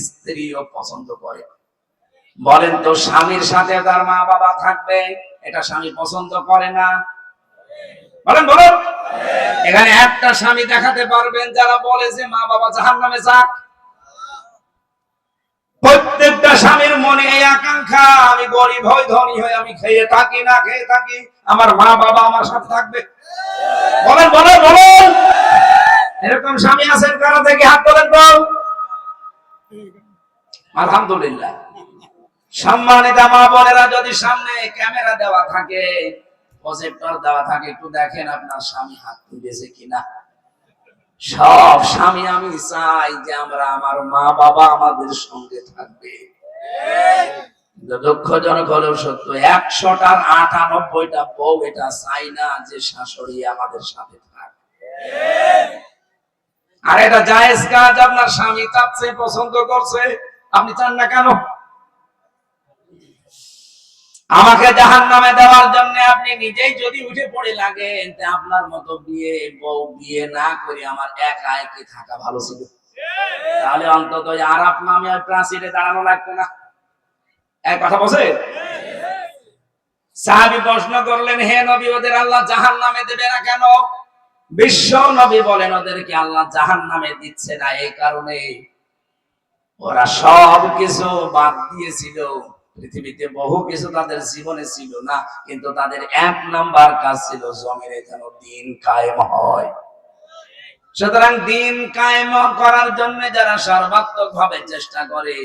স্ত্রীও পছন্দ করে। বলেন তো, স্বামীর সাথে তার মা বাবা থাকবে, এটা স্বামী পছন্দ করে না? বলেন, বলুন। এখানে একটা স্বামী দেখাতে পারবেন, যারা বলে যে মা বাবা জাহান নামে যাক। প্রত্যেকটা স্বামীর মনে এই আকাঙ্ক্ষা, আমি গরিব হই, ধনী হই, আমি খেয়ে থাকি, না খেয়ে থাকি, আমার মা বাবা আমার সাথে থাকবে। বলেন বলেন বলেন। এরকম স্বামী আছেন কারা থেকে? হাত তোলেন তো। আলহামদুলিল্লাহ। সম্মানিত মা বোনেরা, যদি সামনে ক্যামেরা দেওয়া থাকে, প্রজেক্টর দেওয়া থাকে, একটু দেখেন আপনার স্বামী হাত তুলেছে কিনা। সব স্বামী আমি চাই যে আমরা আমার মা বাবা আমাদের সঙ্গে থাকবে। দুঃখজনক হলেও সত্য, একশোটার আটানব্বইটা বউ এটা চাই না যে শাশুড়ি আমাদের সাথে থাক। আর এটা জায়েজ কাজ আপনার স্বামী তার চেয়ে পছন্দ করছে। আপনি চান না কেন? আমাকে জাহান নামে দেওয়ার জন্য আপনি নিজেই যদি উঠে পড়ে লাগেন আপনার মতো বিয়ে বউ বিয়ে না করে আমার একা একে থাকা ভালো ছিল। তাহলে অন্তত আরাপ নামে ওই প্রাচীরে দাঁড়ানো লাগতো না। এক কথা বলছে? সাহাবি প্রশ্ন করলেন, হে নবী, ওদের আল্লাহ জাহান নামে দেবে না কেন? বিশ্ব নবী বলেন, ওদেরকে আল্লাহ জাহান নামে দিচ্ছে না, এই কারণে ওরা সব কিছু বাদ দিয়েছিল। পৃথিবীতে বহু কিছু তাদের জীবনে ছিল না, কিন্তু তাদের এক নাম্বার কাজ ছিল জমিনে যেন দিন কায়েম হয়। সুতরাং দিন কায়েম করার জন্য যারা সর্বাত্মক ভাবে চেষ্টা করে,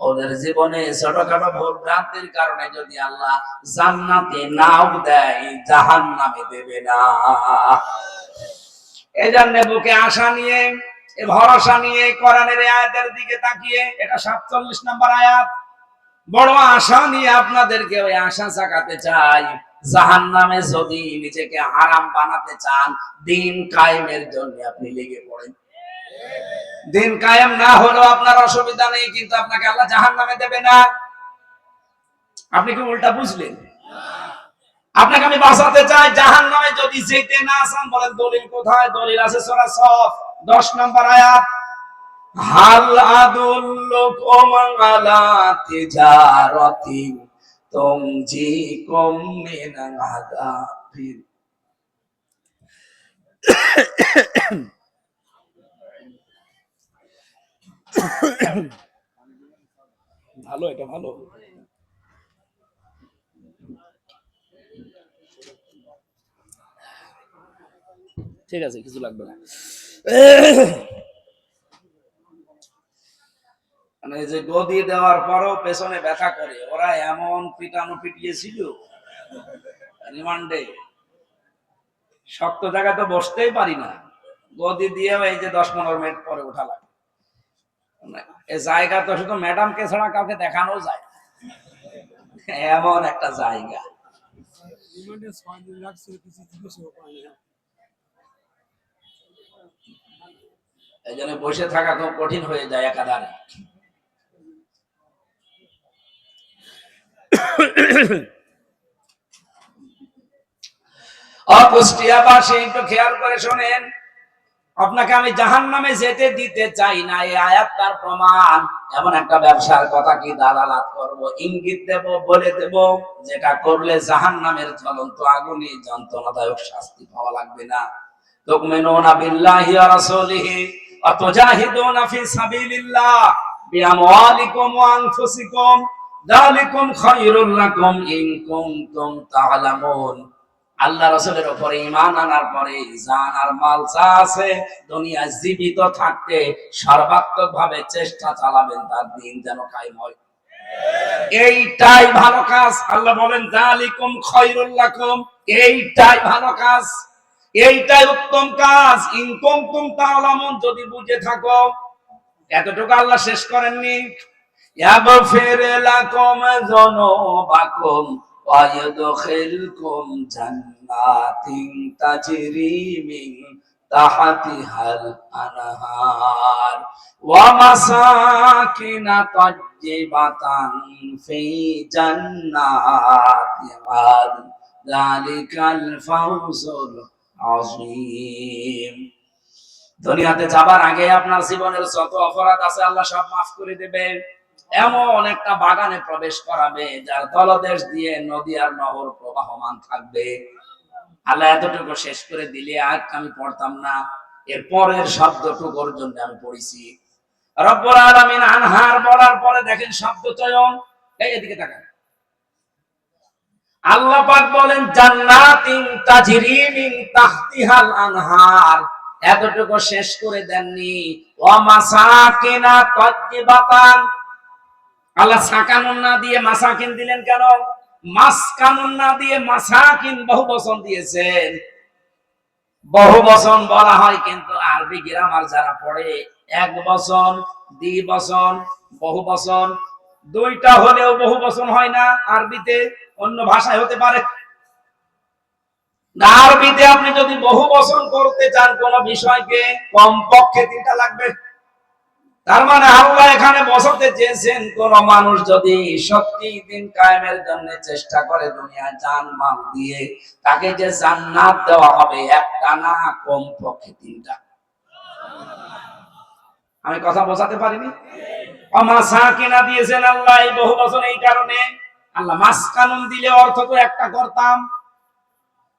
ওদের জীবনে ছোটখাটো ভুল ভ্রান্তির কারণে যদি আল্লাহ জান্নাতে নাও দেয় জাহান নামে দেবে না। এই জন্য বুকে আশা নিয়ে ভরসা নিয়ে কোরআনের আয়াতের দিকে তাকিয়ে, এটা সাতচল্লিশ নম্বর আয়াত। বড় আশা নিয়ে আপনাদেরকে ওই আশা জাগাতে চাই। জাহান নামে যদি নিজেকে হারাম বানাতে চান, দিন কায়েমের জন্য আপনি লেগে পড়েন। দিন কায়েম না হলেও আপনার অসুবিধা নেই, কিন্তু আপনাকে আল্লাহ জাহান নামে দেবে না। আপনি কি উল্টা বুঝলেন? আপনাকে আমি বাঁচাতে চাই জাহান নামে যদি যেতে না চান, বলেন দলিল কোথায়? দলিল আছে সোরা দশ নম্বর আয়াত হাল আদুল্লুকুম আলা ভালো এটা ভালো। ঠিক আছে কিছু লাগবে না। মানে যে গদি দেওয়ার পরও পেছনে ব্যথা করে, ওরা এমন পিটানো পিটিয়েছিল, রিমান্ডে। শক্ত জায়গা তো বসতেই পারি না। গদি দিয়ে এই যে দশ পনেরো মিনিট পরে ওঠা লাগে। মানে জায়গা তো শুধু ম্যাডামকে ছাড়া কাউকে দেখানো যায় এমন একটা জায়গা রিমান্ডে ছয় দিন লাগছে কিছু জিজ্ঞেসও পাই না এই জন্য বসে থাকা খুব কঠিন হয়ে যায় একাধারে। একটু খেয়াল করে শোনেন। আপনাকে আমি জাহান নামে যেতে দিতে চাই না, এই আয়াত তার প্রমাণ। এমন একটা ব্যবসার কথা কি দালালাত করব? ইঙ্গিত দেব, বলে দেব, যেটা করলে জাহান নামের জ্বলন্ত আগুনে যন্ত্রণাদায়ক শাস্তি পাওয়া লাগবে না। আল্লাহ রসুলের উপরে ইমান আনার পরে আছে দুনিয়া জীবিত থাকতে সর্বাত্মক ভাবে চেষ্টা চালাবেন, তার দিন যেন কায়েম হয়। এইটাই ভালো কাজ। আল্লাহ বলেন এইটাই ভালো কাজ। এইটাই উত্তম কাজ। ইনকুম তুম তাআলামুন যদি বুঝে থাকো। এতটুকু আল্লাহ শেষ করেননি। ইয়াগফির লাকুম যুনুবাকুম ওয়া ইউদখিলকুম জান্নাতিন তাজরি তাহতিহাল আনহার। ওয়া মাসাকিন তাজ্জিবাতান ফি জান্নাতি আদন যালিকাল ফাওজুল আযীম। দুনিয়াতে যাবার আগে আপনার জীবনের যত অপরাধ আছে আল্লাহ সব মাফ করে দেবে। এমন একটা বাগানে প্রবেশ করাবে, যার তলদেশ দিয়ে নদী আর নহর প্রবাহমান থাকবে। আল্লাহ এতটুকু শেষ করে দিলে আজ আমি পড়তাম না। এর পরের শব্দটুকুর জন্য আমি পড়েছি। রব্বুল আলামিন আনহার বলার পরে দেখেন শব্দ চয়ন। এই এদিকে তাকান। আল্লাহ পাক বলেন, জান্নাতিন তাজরি মিন তাহতিহাল আনহার। এতটুকু শেষ করে দেননি। ওয়া মাসাকিনা তাজ্জিবাতান আল্লাহ সাকানুন না দিয়ে মাসাকিন দিলেন কেন? মাস কানুন না দিয়ে মাসাকিন বহু বচন দিয়েছেন। বহু বচন বলা হয়, কিন্তু আরবি গ্রামার যারা পড়ে, এক বচন দ্বি বচন, বহু বচন, দুইটা হলেও বহু বচন হয় না আরবিতে। অন্য ভাষায় হতে পারে। আরবিতে আপনি যদি বহু বচন করতে চান, কোন বিষয়কে কমপক্ষে তিনটা লাগবে। তার মানে আল্লাহ এখানে বসাতে চেয়েছেন, কোন মানুষ যদি সত্যি দিন কায়েমের জন্য চেষ্টা করে দুনিয়ায় জান মাল দিয়ে, তাকে যে জান্নাত দেওয়া হবে, একটা না কম পক্ষে তিনটা। আমি কথা বোঝাতে পারিনি? অমাসা কিনা দিয়েছেন আল্লাহ এই বহু বছর এই কারণে। আল্লাহ মাস কানুন দিলে অর্থ তো একটা করতাম।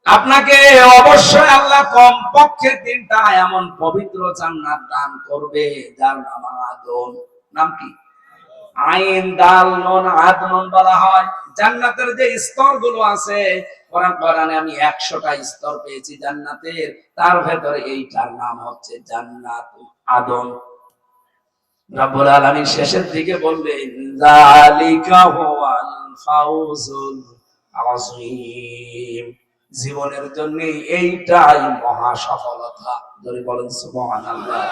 আপনাকে অবশ্যই আল্লাহ কম পক্ষে তিনটা এমন পবিত্র জান্নাত দান করবে, যার নাম আদন। নাম কি? আইন, দাল, নুন, আদনুন বলা হয়। জান্নাতের যে স্তরগুলো আছে, কোরআন কোরআনে আমি একশোটা স্তর পেয়েছি জান্নাতের। তার ভেতরে এইটার নাম হচ্ছে জান্নাত আদন। রব্বুল আলামিন শেষের দিকে বললেন, যালিকা হুয়াল ফাউজুল আযীম। জীবনের জন্য এইটাই মহা সফলতা। যদি বলেন সুবহানাল্লাহ।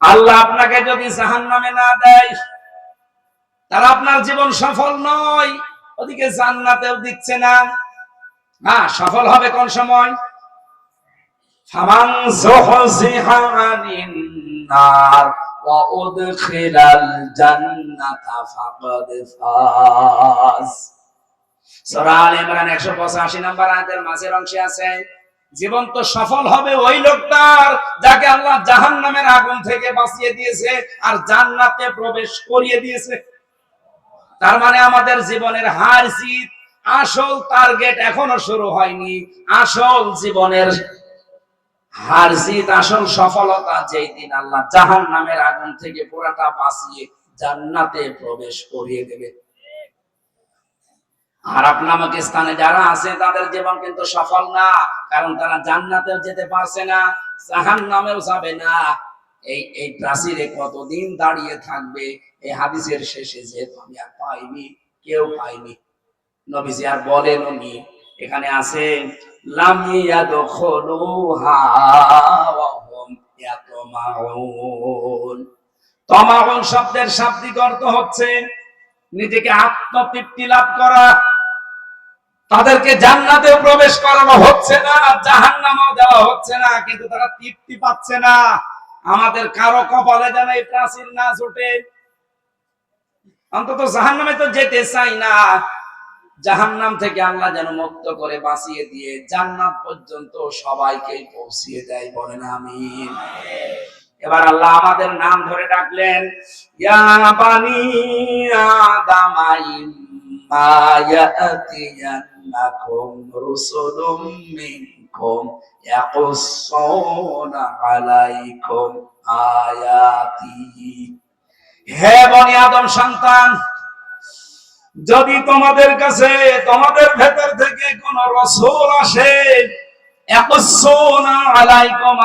আল্লাহ আপনাকে যদি জাহান্নামে না দেয়, তাহলে আপনার জীবন সফল নয়। ওদিকে জান্নাতেও দিচ্ছে না। হ্যাঁ সফল হবে কোন সময়? ফামান যুহজিহা আনিন নার। ওয়া উদখিলাল জান্নাতা ফাকাদ ফাজ সূরা আলে ইমরান 185 নম্বর আয়াতের মাঝের অংশে আছে, জীবন তো সফল হবে ওই লোকটার যাকে আল্লাহ আগুন থেকে বাঁচিয়ে দিয়েছে আর জান্নাতে প্রবেশ করিয়ে দিয়েছে। তার মানে আমাদের জীবনের হার জিত, আসল টার্গেট এখনও শুরু হয়নি, আসল জীবনের হার আসল সফলতা যেই দিন আল্লাহ জাহান নামের আগুন থেকে বাঁচিয়ে জান্নাতে প্রবেশ করিয়ে দেবে। আর আপনার স্থানে যারা আছে, তাদের জীবন কিন্তু সফল না, কারণ তারা যেতে পারছে না জাহান নামেও যাবে না। এই এই প্রাচীরে কতদিন দাঁড়িয়ে থাকবে, এই হাদিসের শেষে যে আমি আর পাইনি, কেউ পাইনি। নবীজি আর বলেন এখানে আছে তমাউন শব্দের শাব্দিক অর্থ হচ্ছে নিজেকে আত্মতৃপ্তি লাভ করা। তাদেরকে জান্নাতেও প্রবেশ করানো হচ্ছে না, জাহান্নামেও দেওয়া হচ্ছে না, কিন্তু তারা তৃপ্তি পাচ্ছে না। আমাদের কারও কপালে যেন এই প্রাচীর না জোটে। অন্তত জাহান্নামে তো যেতে চাই না। জাহান্নাম থেকে আল্লাহ যেন মুক্ত করে বাঁচিয়ে দিয়ে জান্নাত পর্যন্ত সবাইকে পৌঁছিয়ে দেয়, বলেন আমিন। এবার আল্লাহ আমাদের নাম ধরে ডাকলেন রুসুলুম মিনকুম আলাইকুম আয়াতি। হে বনি আদম সন্তান যদি তোমাদের কাছে, তোমাদের ভেতর থেকে কোন রসুল আসে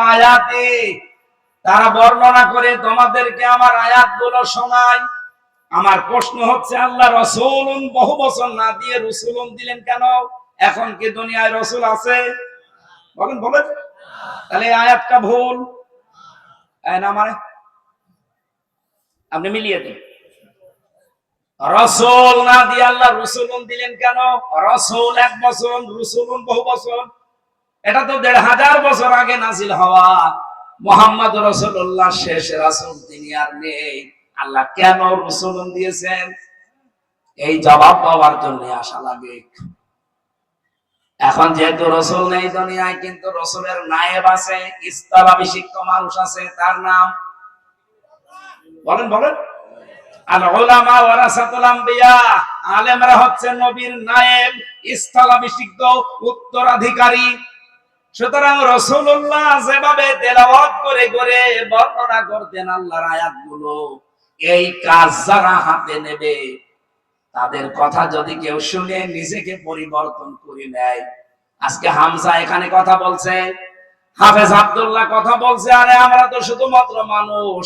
আয়াতি, তারা বর্ণনা করে তোমাদেরকে আমার আয়াতগুলো শোনায়। আমার প্রশ্ন হচ্ছে, আল্লাহ রসুল বহু বছর না দিয়ে রসুল দিলেন কেন? এখন কি দুনিয়ায় রসুল আছে? বলেন বলেন। তাহলে আয়াতটা ভুল। না মানে? আপনি মিলিয়ে দিন। রসুল না দিয়ে আল্লাহ রসুল দিলেন কেন? রসুল এক বছর রসুল বহু বছর। এটা তো দেড় হাজার বছর আগে নাজিল হওয়া। মোহাম্মদ রসুল্লাহ শেষ রাসুল, তিনি আর নেই। আল্লাহ কেন রসুল দিয়েছেন? এই জবাব পাওয়ার জন্য আশা লাগে। এখন যেহেতু রসুল নেই দুনিয়ায়, কিন্তু রসুলের নায়েব আছে ইস্তালাভিষিক্ত মানুষ আছে, তার নাম বলেন বলেন। আলেমরা হচ্ছে নবীর নায়েব ইস্তালাভিষিক্ত উত্তরাধিকারী। সুতরাং যেভাবে তেলাওয়াত করে করে বর্ণনা করতেন আল্লাহর আয়াতগুলো, এই কাজ যারা হাতে নেবে, তাদের কথা যদি কেউ শুনে নিজেকে পরিবর্তন করে নেয়। আজকে হামজা এখানে কথা বলছে, হাফেজ আব্দুল্লাহ কথা বলছে, আরে আমরা তো শুধুমাত্র মানুষ।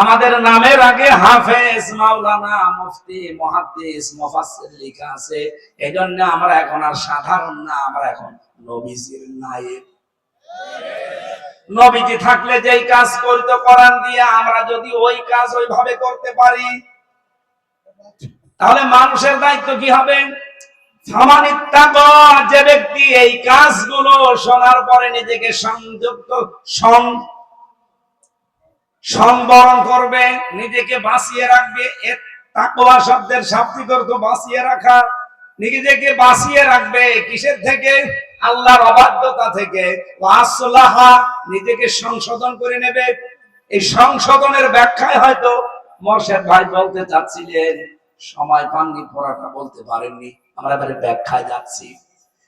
আমাদের নামের আগে হাফেজ মাওলানা মুফতি, মুহাদ্দিস, মুফাসসির লেখা আছে। এজন্য আমরা এখন আর সাধারণ না, আমরা এখন নবীজির নায়েব। নবীজি থাকলে যেই কাজ করতে কোরআন দিয়ে, আমরা যদি ওই কাজ ওইভাবে করতে পারি, তাহলে মানুষের দায়িত্ব কি হবে? যে ব্যক্তি এই কাজগুলো শোনার পরে নিজেকে সংযুক্ত সং সংবরণ করবে, নিজেকে বাঁচিয়ে রাখবে তাকওয়া শব্দের শাব্দিক অর্থ বাঁচিয়ে রাখা। নিজেকে বাঁচিয়ে রাখবে কিসের থেকে? আল্লাহর অবাধ্যতা থেকে। নিজেকে সংশোধন করে নেবে। এই সংশোধনের ব্যাখ্যায় হয়তো মর্শেদ ভাই বলতে চাচ্ছিলেন, সময় পাননি, পড়াটা বলতে পারেননি, আমরা এবারে ব্যাখ্যায় যাচ্ছি।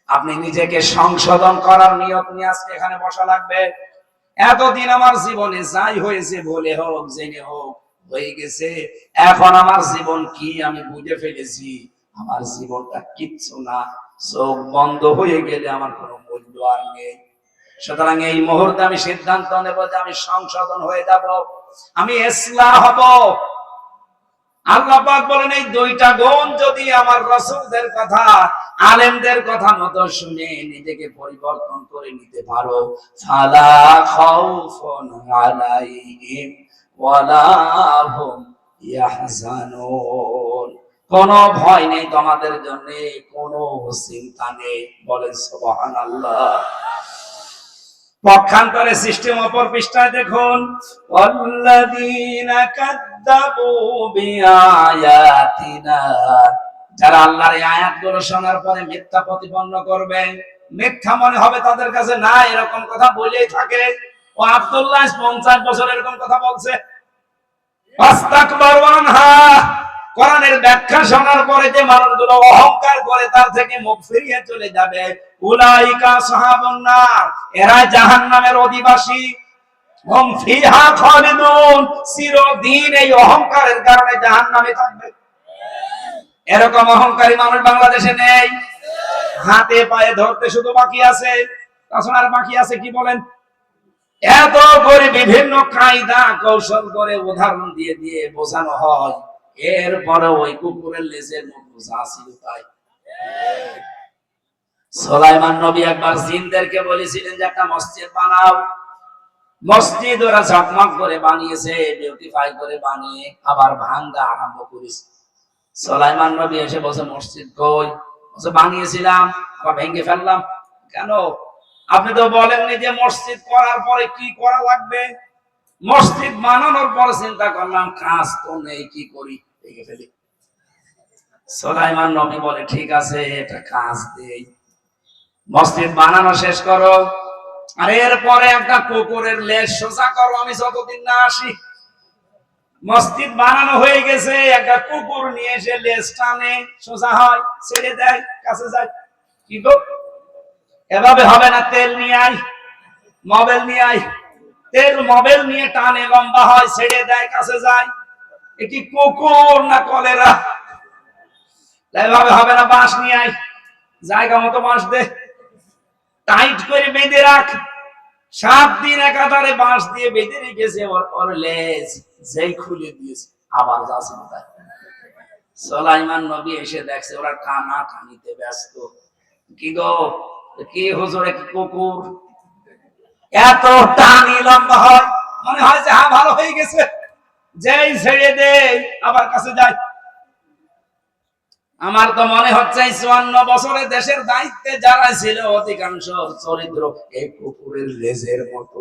আপনি নিজেকে সংশোধন করার নিয়ত নিয়ে আজকে এখানে বসা লাগবে। এতদিন আমার জীবনে যাই হয়েছে, বলে হোক, জেনে হোক, হয়ে গেছে। এখন আমার জীবন কি আমি বুঝে ফেলেছি। আমার জীবনটা কিচ্ছু না। চোখ বন্ধ হয়ে গেলে আমার কোনো মূল্য আর নেই। সুতরাং এই মুহূর্তে আমি সিদ্ধান্ত নেব যে আমি সংশোধন হয়ে যাব। আমি এসলা হব। আল্লাহ বলেন, এই দুইটা গুণ যদি আমার রসুলদের কথা আলেমদের কথা মতো শুনে নিজেকে পরিবর্তন করে নিতে পারো। ফালা খাউফুন আলাইহিম ওয়ালা হুম ইয়াহজানুন। কোনো ভয় নেই তোমাদের জন্য, কোনো চিন্তা নেই বলেন সুবহানাল্লাহ। পক্ষান্তরে সিস্টেম অপর পৃষ্ঠায় দেখুন অল্লাযীনা কাযযাবু বিআয়াতিনা। যারা আল্লাহর এই আয়াতগুলো শোনার পরে মিথ্যা প্রতিপন্ন করবে, মিথ্যা মনে হবে তাদের কাছে না, এরকম কথা বলেই থাকে। ও আব্দুল্লাহ পঞ্চাশ বছর এরকম কথা বলছে। কোরআনের ব্যাখ্যা শোনার পরে যে মানুষগুলো অহংকার করে তার থেকে মুখ ফিরিয়ে চলে যাবে। উলাইকা এরা জাহান্নামের অধিবাসী। হুম ফিহা খালিদুন, চিরদিন এই অহংকারের কারণে জাহান্নামে থাকবে। এরকম অহংকারী মানুষ বাংলাদেশে নেই। হাতে পায়ে ধরতে শুধু বাকি আছে। তাছাড়া আর বাকি আছে কি বলেন? এত করে বিভিন্ন কায়দা কৌশল করে উদাহরণ দিয়ে দিয়ে বোঝানো হয়। এরপরে ওই কুকুরের লেজের মতো যা ছিল তাই। সোলাইমান নবী একবার জিনদেরকে বলেছিলেন যে, একটা মসজিদ বানাও। মসজিদ ওরা ঝকমক করে বানিয়েছে বিউটিফাই করে বানিয়ে আবার ভাঙ্গা আরম্ভ করেছে। সোলাইমান নবী এসে বসে মসজিদ কই? বসে বানিয়েছিলাম আবার ভেঙে ফেললাম। কেন? আপনি তো বলেননি যে মসজিদ করার পরে কি করা লাগবে? মসজিদ বানানোর পরে চিন্তা করলাম, কাজ তো নেই, কি করি? ভেঙে ফেলি। সোলাইমান নবী বলে, ঠিক আছে এটা কাজ দেই। মসজিদ বানানো শেষ করো, আর এরপরে একটা কুকুরের লেজ সোজা করো, আমি যতদিন না আসি। মসজিদ বানানো হয়ে গেছে, একটা কুকুর নিয়ে এসে লেজ টানে, সোজা হয়, ছেড়ে দেয়, কাছে যায়। কি গো? এভাবে হবে না, তেল নিয়ে আয় মোবাইল নিয়ে আয়। তেল মোবাইল নিয়ে টানে, লম্বা হয়, ছেড়ে দেয়, কাছে যায়। এটি কুকুর না কলেরা? এভাবে হবে না, বাঁশ নিয়ে আয়, জায়গা মতো বাঁশ দে। টাইট করে বেঁধে রাখ। সাত দিন একাধারে বাঁশ দিয়ে বেঁধে রেখেছে, ওর লেজ যেই খুলে দিয়েছে, আবার যাচ্ছে তাই সোলাইমান নবী এসে দেখছে, ওরা টানা টানিতে ব্যস্ত। কি গো, কি হুজুরে, কি কুকুর? এত টানি লম্বা হয়, মনে হয় যে হ্যাঁ ভালো হয়ে গেছে। যেই ছেড়ে দে আবার কাছে যায়। আমার তো মনে হচ্ছে চুয়ান্ন বছরে দেশের দায়িত্বে যারা ছিল, অধিকাংশ চরিত্র এই কুকুরের লেজের মতো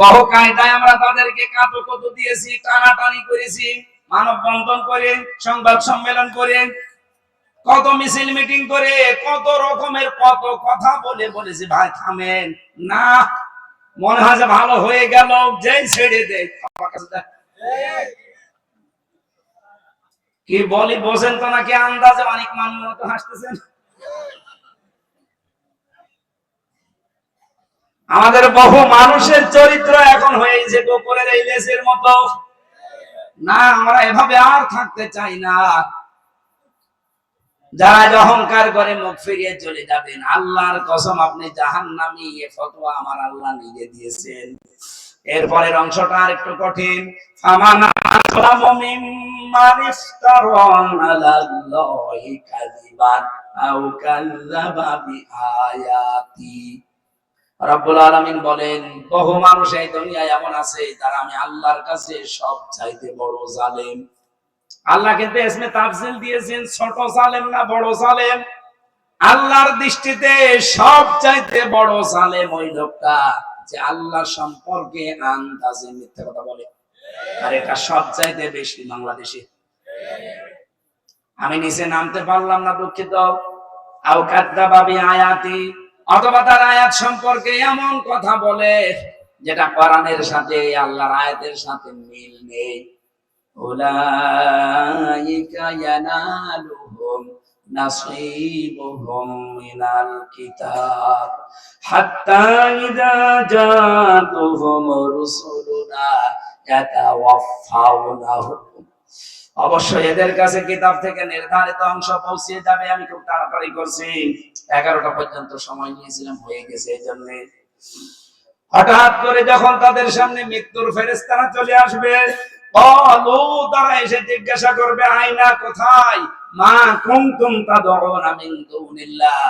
বহু কায়দায় আমরা তাদেরকে কাটো কত দিয়েছি, টানাটানি করেছি মানব বন্ধন করে, সংবাদ সম্মেলন করে, কত মিছিল মিটিং করে, কত রকমের কত কথা বলে বলেছে, ভাই, থামেন না, মনে হয় যে ভালো হয়ে গেল, যেই ছেড়ে দে আমার কাছে দেখ। কি বলি বোঝেন তো নাকি আন্দাজে অনেক মানুষ মতো হাসতেছেন? আমাদের বহু মানুষের চরিত্র এখন হয়েছে গোপরের এই লেসের মতো। না, আমরা এভাবে আর থাকতে চাই না। যারা অহংকার করে মুখ ফিরিয়ে চলে যাবেন, আল্লাহর কসম আপনি জাহান নামি এ ফতোয়া আমার আল্লাহ নিজে দিয়েছেন। এরপরের অংশটা আর একটু কঠিন। ফামান আসলামু মিম্মান ইফতারা আলাল্লাহি কাযিবান আও কাযযাবা বিআয়াতি রব্বুল আলামিন বলেন, বহু মানুষ এই দুনিয়ায় এমন আছে তারা আমি আল্লাহর কাছে সব চাইতে বড় জালেম। আল্লাহ কিন্তু এসমে তাফসিল দিয়েছেন, ছোট জালেম না বড় জালেম? আল্লাহর দৃষ্টিতে সব চাইতে বড় জালেম ওই লোকটা যে আল্লাহ সম্পর্কে আন্দাজে মিথ্যা কথা বলে। আর এটা সব চাইতে বেশি বাংলাদেশে। আমি নিচে নামতে পারলাম না দুঃখিত। আয়াতি, অথবা তার আয়াত সম্পর্কে এমন কথা বলে, যেটা কোরআনের সাথে, আল্লাহর আয়াতের সাথে মিল নেই। উলাইকা ইয়ানালুহুম মিনাল কিতাব, হাত্তা ইযা জাতুহুম রুসুলুনা ইয়াতাওয়াফাউনাহুম অবশ্যই এদের কাছে কিতাব থেকে নির্ধারিত অংশ পৌঁছিয়ে যাবে, আমি খুব তাড়াতাড়ি করছি। এগারোটা পর্যন্ত সময় নিয়েছিলাম, হয়ে গেছে এই জন্য। হঠাৎ করে যখন তাদের সামনে মৃত্যুর ফেরেস্তারা চলে আসবে তারা এসে জিজ্ঞাসা করবে, আয়না কোথায়? মা তাদউনা মিন দুনিল্লাহ।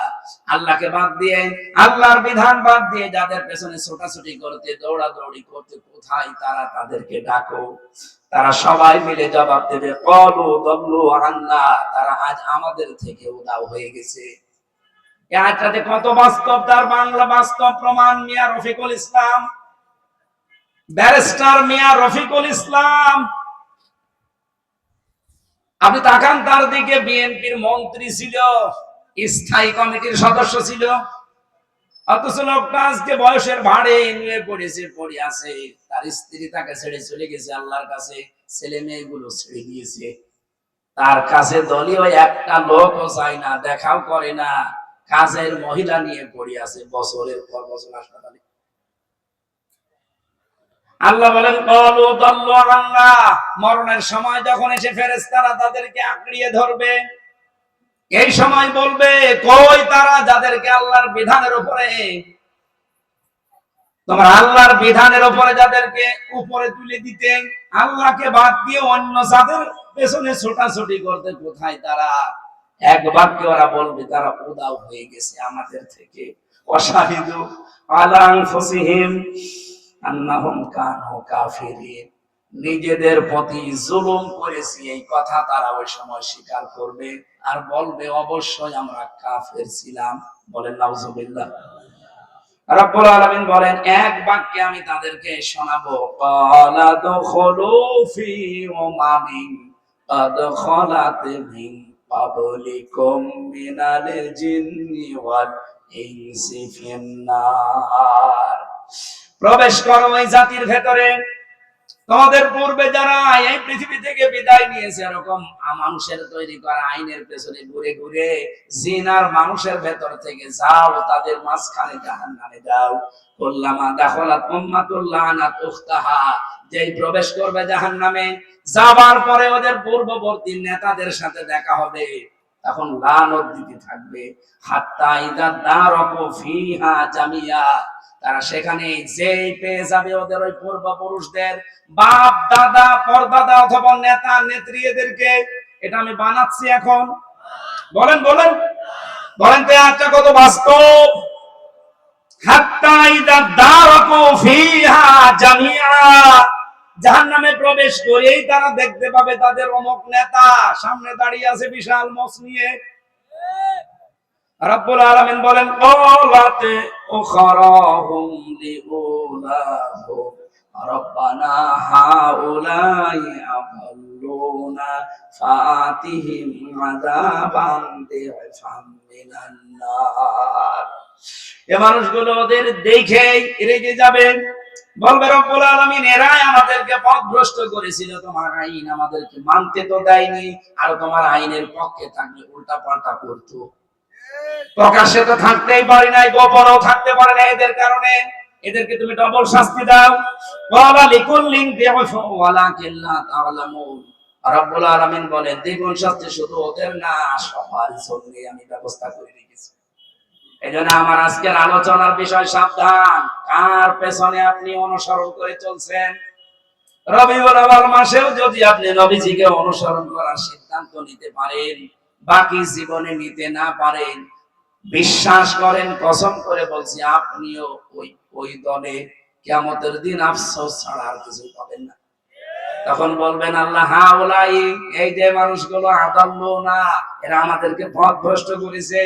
আল্লাহকে বাদ দিয়ে, আল্লাহর বিধান বাদ দিয়ে যাদের পেছনে ছোটাছুটি করতে, দৌড়াদৌড়ি করতে কোথায় তারা তাদেরকে ডাকো। তারা সবাই মিলে জবাব দেবে, কলু দল্লু আন্না। তারা আজ আমাদের থেকে উদাও হয়ে গেছে। কত বাস্তব, তার বাংলা বাস্তব প্রমাণ মিয়া রফিকুল ইসলাম। ব্যারিস্টার মিয়া রফিকুল ইসলাম। আপনি তাকান তার দিকে, বিএনপির মন্ত্রী ছিল, স্থায়ী কমিটির সদস্য ছিল। অথচ লোকটা আজকে বয়সের ভাড়ে নিয়ে পড়েছে, পড়ে আছে। তার স্ত্রী তাকে ছেড়ে চলে গেছে আল্লাহর কাছে। ছেলে মেয়েগুলো ছেড়ে দিয়েছে। তার কাছে দলীয় একটা লোকও চায় না, দেখাও করে না। কাজের মহিলা নিয়ে পড়ে আছে, বছরের পর বছর হাসপাতালে। আল্লাহ বলেন, কলু দল্লু আল্লাহ মরণের সময় যখন এসে ফেরেশতারা তাদেরকে আঁকড়িয়ে ধরবে, এই সময় বলবে, কই তারা যাদেরকে আল্লাহর বিধানের উপরে? তোমার আল্লাহর বিধানের উপরে যাদেরকে উপরে তুলে দিতে, আল্লাহকে বাদ দিয়ে অন্য যাদের পেছনে ছোটাছুটি করতে কোথায় তারা? এক বাক্যে ওরা বলবে, তারা উদাও হয়ে গেছে আমাদের থেকে। অশাহিদু আলা আনফুসিহিম। আন্নাহুম কানু কাফিরিন নিজেদের প্রতি জুলুম করেছি এই কথা তারা ওই সময় স্বীকার করবে আর বলবে অবশ্যই আমরা কাফের ছিলাম বলেন নাউজুবিল্লাহ রব্বুল আলামিন বলেন এক বাক্যে আমি তাদেরকে শোনাবো ক্বালা দুখুলু ফি উমামিন قد خلت من قبلكم من الجن والإنس في النار প্রবেশ করো ওই জাতির ভেতরে। তোমাদের পূর্বে যারা এই পৃথিবী থেকে বিদায় নিয়েছে, এরকম মানুষের তৈরি করা আইনের পেছনে ঘুরে ঘুরে, জিন আর মানুষের ভেতর থেকে যাও, তাদের মাঝখানে জাহান নামে যাও। কল্লামা উম্মাতুল্লাহ যেই প্রবেশ করবে যাবার পরে ওদের পূর্ববর্তী নেতাদের সাথে দেখা হবে। তখন লানত দিতে থাকবে। হাত্তা ইদা দারকু ফিহা জামিয়া। তারা সেখানে যেই পেয়ে যাবে ওদের ওই পূর্বপুরুষদের বাপ, দাদা, পরদাদা অথবা নেতা, নেত্রী এদেরকে, এটা আমি বানাচ্ছি এখন। বলেন বলেন। বলেন তো একটা কত বাস্তব? প্রবেশ করেই তারা দেখতে পাবে তাদের অমক নেতা, সামনে দাঁড়িয়ে আছে বিশাল মস নিয়ে। রব্বুল বলেন রব্বানা হাউলাই ফাতিহিম আযাবান এ মানুষগুলো ওদের দেখেই রেগে যাবেন বলবে, রব্বুল আলামিন, এরাই আমাদেরকে পথভ্রষ্ট করেছিল। তোমার আইন আমাদেরকে মানতে তো দেয়নি, আর তোমার আইনের পক্ষে থাকলে উল্টা পাল্টা করতো। প্রকাশ্যে তো থাকতেই পারি নাই, গোপনও থাকতে পারে না এদের কারণে। এদেরকে তুমি ডবল শাস্তি দাও। ওয়ালা লিকুল্লিন দিফু ওয়ালাকিন লা তা'লামুন রব্বুল আলামিন দ্বিগুণ শাস্তি শুধু ওদের না, সবার জন্য আমি ব্যবস্থা করে রেখেছি। এই জন্য আমার আজকের আলোচনার বিষয় সাবধান। কার পেছনে আপনি অনুসরণ করে চলছেন? রবিউল আওয়াল মাসেও যদি আপনি নবীজিকে অনুসরণ করার সিদ্ধান্ত নিতে পারেন বাকি জীবনে নিতে না পারেন। বিশ্বাস করেন, কসম করে বলছি, আপনিও ওই ওই দলে কিয়ামতের দিন আফসোস ছাড়া আর কিছু পাবেন না। তখন বলবেন, আল্লাহ হাওলাই এই যে মানুষগুলো আদাল্য না এরা আমাদেরকে পথ ভ্রষ্ট করেছে।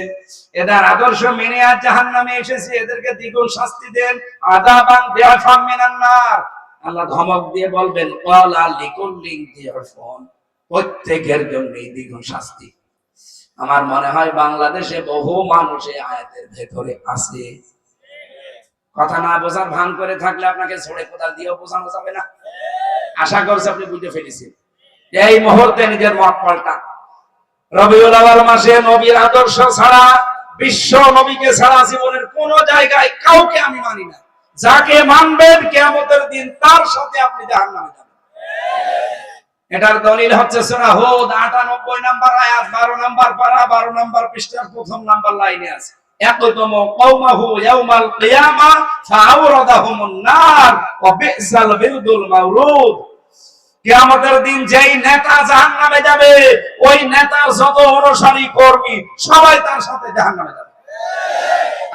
এদের আদর্শ মেনে আর জাহান নামে এসেছে, এদেরকে দ্বিগুণ শাস্তি দেন। আদাবান দেয়াফাম মিনান নার আল্লাহ ধমক দিয়ে বলবেন, ওয়ালা লিকুল্লিন দিয়াফান, প্রত্যেকের জন্যই দ্বিগুণ শাস্তি। আমার মনে হয় বাংলাদেশে বহু মানুষ এই আয়াতের ভেতরে আছে। কথা না বোঝার ভান করে থাকলে আপনাকে ছড়ে কোদাল দিয়েও বোঝানো যাবে না। আশা করছি আপনি বুঝতে ফেলেছেন। এই মুহূর্তে নিজের মত পাল্টা। রবিউল আওয়াল মাসে নবীর আদর্শ ছাড়া, বিশ্ব নবীকে ছাড়া জীবনের কোন জায়গায় কাউকে আমি মানি না। যাকে মানবেন কিয়ামতের দিন তার সাথে আপনি জাহান্নামে যাবেন। এটার দলিল হচ্ছে সূরা হুদ 98 নাম্বার আয়াত 12 নাম্বার পারা 12 নাম্বার পৃষ্ঠার প্রথম নাম্বার লাইনে আছে। ইয়াউমাল কিয়ামা নার ওয়া বি'সাল মাওরুদ কিয়ামতের দিন যেই নেতা জাহান্নামে যাবে, ওই নেতার যত অনুসারী, কর্মী, সবাই তার সাথে জাহান্নামে যাবে।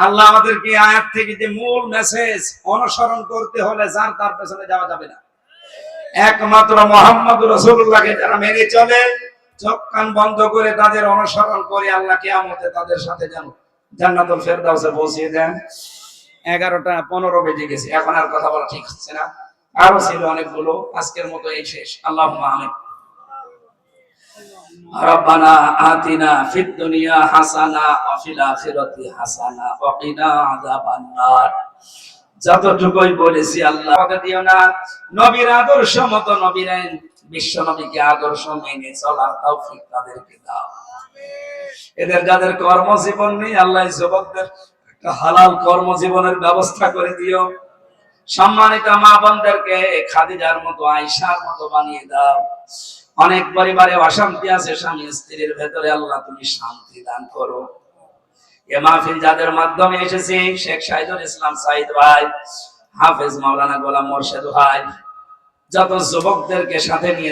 আল্লাহ আমাদেরকে আয়াত থেকে যে মূল মেসেজ অনুসরণ করতে হলে যার তার পেছনে যাওয়া যাবে না। একমাত্র মোহাম্মদ রসুল্লাহকে যারা মেনে চলে চোখ কান বন্ধ করে তাদের অনুসরণ করে আল্লাহ কিয়ামতে তাদের সাথে যেন জান্নাতুল ফেরদাউসে পৌঁছিয়ে দেন এগারোটা পনেরো বেজে গেছে এখন আর কথা বলা ঠিক হচ্ছে না আরো ছিল অনেকগুলো আজকের মতো এই শেষ আল্লাহ আমিন ربنا آتنا في الدنيا حسنة وفي الآخرة حسنة وقنا عذاب النار যতটুকুই বলেছি আল্লাহ দিও না। নবীর আদর্শ মতো নবীর বিশ্ব নবীকে আদর্শ মেনে চলার তৌফিক তাদেরকে দাও। এদের যাদের কর্মজীবন নেই, আল্লাহ যুবকদের হালাল কর্মজীবনের ব্যবস্থা করে দিও। সম্মানিত মা বোনদেরকে খাদিজার মতো আয়সার মতো বানিয়ে দাও। অনেক পরিবারে অশান্তি আছে, স্বামী স্ত্রীর ভেতরে আল্লাহ তুমি শান্তি দান করো। এ মাহফিল যাদের মাধ্যমে এসেছে, শেখ সাইদুল ইসলাম সাইদ ভাই, হাফেজ মাওলানা গোলাম মোর্শেদ ভাই, যত যুবকদেরকে সাথে নিয়ে